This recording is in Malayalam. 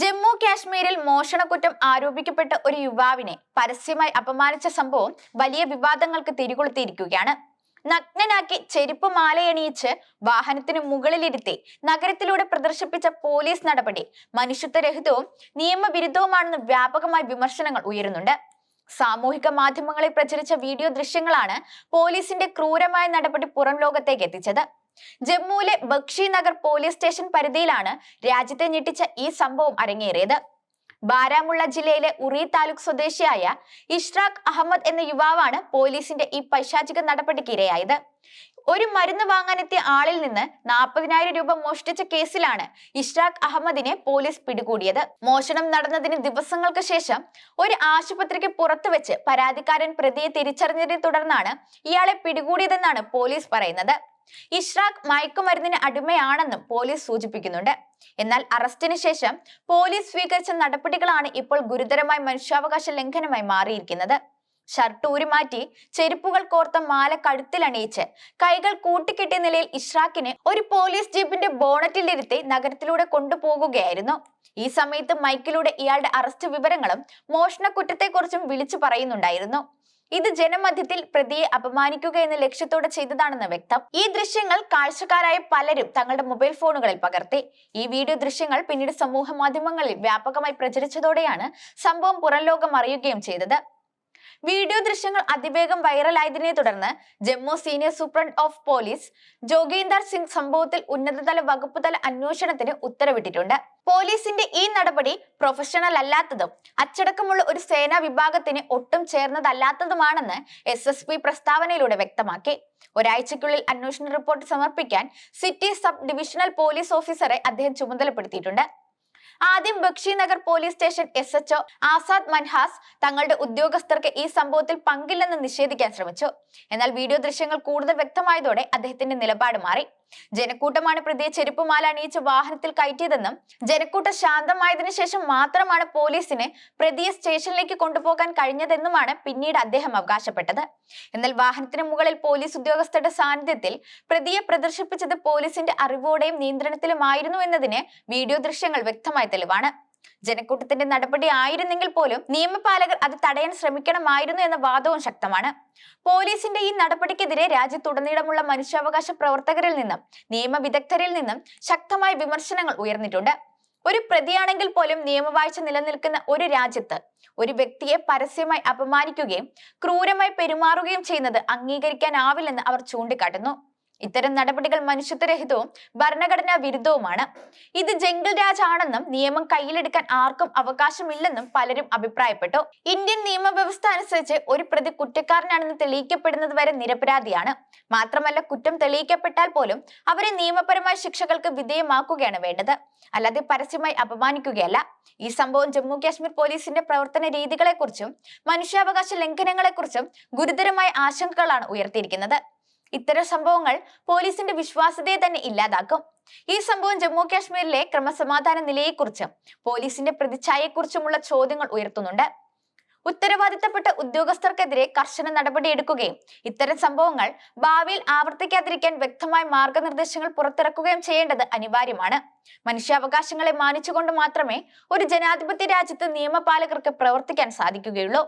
ജമ്മു കാശ്മീരിൽ മോഷണക്കുറ്റം ആരോപിക്കപ്പെട്ട ഒരു യുവാവിനെ പരസ്യമായി അപമാനിച്ച സംഭവം വലിയ വിവാദങ്ങൾക്ക് തിരികൊളുത്തിയിരിക്കുകയാണ്. നഗ്നനാക്കി ചെരുപ്പ് മാലയണിയിച്ച് വാഹനത്തിന് മുകളിലിരുത്തി നഗരത്തിലൂടെ പ്രദർശിപ്പിച്ച പോലീസ് നടപടി മനുഷ്യത്വരഹിതവും നിയമവിരുദ്ധവുമാണെന്ന് വ്യാപകമായ വിമർശനങ്ങൾ ഉയരുന്നുണ്ട്. സാമൂഹിക മാധ്യമങ്ങളിൽ പ്രചരിച്ച വീഡിയോ ദൃശ്യങ്ങളാണ് പോലീസിന്റെ ക്രൂരമായ നടപടി പുറം ലോകത്തേക്ക് എത്തിച്ചത്. ജമ്മുവിലെ ബക്ഷി നഗർ പോലീസ് സ്റ്റേഷൻ പരിധിയിലാണ് രാജ്യത്തെ ഞെട്ടിച്ച ഈ സംഭവം അരങ്ങേറിയത്. ബാരാമുള്ള ജില്ലയിലെ ഉറി താലൂക്ക് സ്വദേശിയായ ഇഷ്റാഖ് അഹമ്മദ് എന്ന യുവാവാണ് പോലീസിന്റെ ഈ പൈശാചിക നടപടിക്ക് ഇരയായത്. ഒരു മരുന്ന് വാങ്ങാനെത്തിയ ആളിൽ നിന്ന് നാൽപ്പതിനായിരം രൂപ മോഷ്ടിച്ച കേസിലാണ് ഇഷ്റാഖ് അഹമ്മദിനെ പോലീസ് പിടികൂടിയത്. മോഷണം നടന്നതിന് ദിവസങ്ങൾക്ക് ശേഷം ഒരു ആശുപത്രിക്ക് പുറത്തു വെച്ച് പരാതിക്കാരൻ പ്രതിയെ തിരിച്ചറിഞ്ഞതിനെ തുടർന്നാണ് ഇയാളെ പിടികൂടിയതെന്നാണ് പോലീസ് പറയുന്നത്. ഇഷ്റാഖ് മയക്കുമരുന്നിന് അടിമയാണെന്നും പോലീസ് സൂചിപ്പിക്കുന്നുണ്ട്. എന്നാൽ അറസ്റ്റിന് ശേഷം പോലീസ് സ്വീകരിച്ച നടപടികളാണ് ഇപ്പോൾ ഗുരുതരമായ മനുഷ്യാവകാശ ലംഘനമായി മാറിയിരിക്കുന്നത്. ഷർട്ട് ഊരിമാറ്റി ചെരുപ്പുകൾ കോർത്ത മാല കഴുത്തിലണിയിച്ച് കൈകൾ കൂട്ടിക്കെട്ടിയ നിലയിൽ ഇഷ്റാഖിനെ ഒരു പോലീസ് ജീപ്പിന്റെ ബോണറ്റിലിരുത്തി നഗരത്തിലൂടെ കൊണ്ടുപോകുകയായിരുന്നു. ഈ സമയത്ത് മൈക്കിലൂടെ ഇയാളുടെ അറസ്റ്റ് വിവരങ്ങളും മോഷണക്കുറ്റത്തെക്കുറിച്ചും വിളിച്ചു പറയുന്നുണ്ടായിരുന്നു. ഇത് ജനമധ്യത്തിൽ പ്രതിയെ അപമാനിക്കുക എന്ന ലക്ഷ്യത്തോടെ ചെയ്തതാണെന്ന് വ്യക്തം. ഈ ദൃശ്യങ്ങൾ കാഴ്ചക്കാരായ പലരും തങ്ങളുടെ മൊബൈൽ ഫോണുകളിൽ പകർത്തി. ഈ വീഡിയോ ദൃശ്യങ്ങൾ പിന്നീട് സമൂഹ മാധ്യമങ്ങളിൽ വ്യാപകമായി പ്രചരിച്ചതോടെയാണ് സംഭവം പുറം ലോകം അറിയുകയും ചെയ്തത്. വീഡിയോ ദൃശ്യങ്ങൾ അതിവേഗം വൈറലായതിനെ തുടർന്ന് Jammu senior superintendent of police Joginder Singh സംഭവത്തിൽ ഉന്നതതല വകുപ്പ് തല അന്വേഷണത്തിന് ഉത്തരവിട്ടിട്ടുണ്ട്. പോലീസിന്റെ ഈ നടപടി പ്രൊഫഷണൽ അല്ലാത്തതും അച്ചടക്കമുള്ള ഒരു സേനാ വിഭാഗത്തിന് ഒട്ടും ചേർന്നതല്ലാത്തതുമാണെന്ന് എസ് എസ് പി പ്രസ്താവനയിലൂടെ വ്യക്തമാക്കി. ഒരാഴ്ചയ്ക്കുള്ളിൽ അന്വേഷണ റിപ്പോർട്ട് സമർപ്പിക്കാൻ സിറ്റി സബ് ഡിവിഷണൽ പോലീസ് ഓഫീസറെ അദ്ദേഹം ചുമതലപ്പെടുത്തിയിട്ടുണ്ട്. ആദ്യം Bakshi Nagar police station S Azad Manhas തങ്ങളുടെ ഉദ്യോഗസ്ഥർക്ക് ഈ സംഭവത്തിൽ പങ്കില്ലെന്ന് നിഷേധിക്കാൻ ശ്രമിച്ചു. എന്നാൽ വീഡിയോ ദൃശ്യങ്ങൾ കൂടുതൽ വ്യക്തമായതോടെ അദ്ദേഹത്തിന്റെ നിലപാട് മാറി. ജനക്കൂട്ടമാണ് പ്രതിയെ ചെരുപ്പുമാല അണിയിച്ച് വാഹനത്തിൽ കയറ്റിയതെന്നും ജനക്കൂട്ടം ശാന്തമായതിനു ശേഷം മാത്രമാണ് പോലീസിന് പ്രതിയെ സ്റ്റേഷനിലേക്ക് കൊണ്ടുപോകാൻ കഴിഞ്ഞതെന്നുമാണ് പിന്നീട് അദ്ദേഹം അവകാശപ്പെട്ടത്. എന്നാൽ വാഹനത്തിന് മുകളിൽ പോലീസ് ഉദ്യോഗസ്ഥരുടെ സാന്നിധ്യത്തിൽ പ്രതിയെ പ്രദർശിപ്പിച്ചത് പോലീസിന്റെ അറിവോടെയും നിയന്ത്രണത്തിലുമായിരുന്നു എന്നതിന് വീഡിയോ ദൃശ്യങ്ങൾ വ്യക്തമായ തെളിവാണ്. ജനക്കൂട്ടത്തിന്റെ നടപടി ആയിരുന്നെങ്കിൽ പോലും നിയമപാലകർ അത് തടയാൻ ശ്രമിക്കണമായിരുന്നു എന്ന വാദവും ശക്തമാണ്. പോലീസിന്റെ ഈ നടപടിക്കെതിരെ രാജ്യത്തുടനീളമുള്ള മനുഷ്യാവകാശ പ്രവർത്തകരിൽ നിന്നും നിയമവിദഗ്ധരിൽ നിന്നും ശക്തമായ വിമർശനങ്ങൾ ഉയർന്നിട്ടുണ്ട്. ഒരു പ്രതിയാണെങ്കിൽ പോലും നിയമവാഴ്ച നിലനിൽക്കുന്ന ഒരു രാജ്യത്ത് ഒരു വ്യക്തിയെ പരസ്യമായി അപമാനിക്കുകയും ക്രൂരമായി പെരുമാറുകയും ചെയ്യുന്നത് അംഗീകരിക്കാനാവില്ലെന്ന് അവർ ചൂണ്ടിക്കാട്ടുന്നു. ഇത്തരം നടപടികൾ മനുഷ്യത്വരഹിതവും ഭരണഘടനാ വിരുദ്ധവുമാണ്. ഇത് ജംഗിൾ രാജാണെന്നും നിയമം കയ്യിലെടുക്കാൻ ആർക്കും അവകാശമില്ലെന്നും പലരും അഭിപ്രായപ്പെട്ടു. ഇന്ത്യൻ നിയമവ്യവസ്ഥ അനുസരിച്ച് ഒരു പ്രതി കുറ്റക്കാരനാണെന്ന് തെളിയിക്കപ്പെടുന്നത് വരെ നിരപരാധിയാണ്. മാത്രമല്ല കുറ്റം തെളിയിക്കപ്പെട്ടാൽ പോലും അവരെ നിയമപരമായ ശിക്ഷകൾക്ക് വിധേയമാക്കുകയാണ് വേണ്ടത്. അല്ലാതെ പരസ്യമായി അപമാനിക്കുകയല്ല. ഈ സംഭവം ജമ്മു കാശ്മീർ പോലീസിന്റെ പ്രവർത്തന രീതികളെക്കുറിച്ചും മനുഷ്യാവകാശ ലംഘനങ്ങളെക്കുറിച്ചും ഗുരുതരമായ ആശങ്കകളാണ് ഉയർത്തിയിരിക്കുന്നത്. ഇത്തരം സംഭവങ്ങൾ പോലീസിന്റെ വിശ്വാസ്യതയെ തന്നെ ഇല്ലാതാക്കും. ഈ സംഭവം ജമ്മു കാശ്മീരിലെ ക്രമസമാധാന നിലയെക്കുറിച്ചും പോലീസിന്റെ പ്രതിച്ഛായയെക്കുറിച്ചുമുള്ള ചോദ്യങ്ങൾ ഉയർത്തുന്നുണ്ട്. ഉത്തരവാദിത്തപ്പെട്ട ഉദ്യോഗസ്ഥർക്കെതിരെ കർശന നടപടിയെടുക്കുകയും ഇത്തരം സംഭവങ്ങൾ ഭാവിയിൽ ആവർത്തിക്കാതിരിക്കാൻ വ്യക്തമായ മാർഗനിർദ്ദേശങ്ങൾ പുറത്തിറക്കുകയും ചെയ്യേണ്ടത് അനിവാര്യമാണ്. മനുഷ്യാവകാശങ്ങളെ മാനിച്ചുകൊണ്ട് മാത്രമേ ഒരു ജനാധിപത്യ രാജ്യത്ത് നിയമപാലകർക്ക് പ്രവർത്തിക്കാൻ സാധിക്കുകയുള്ളൂ.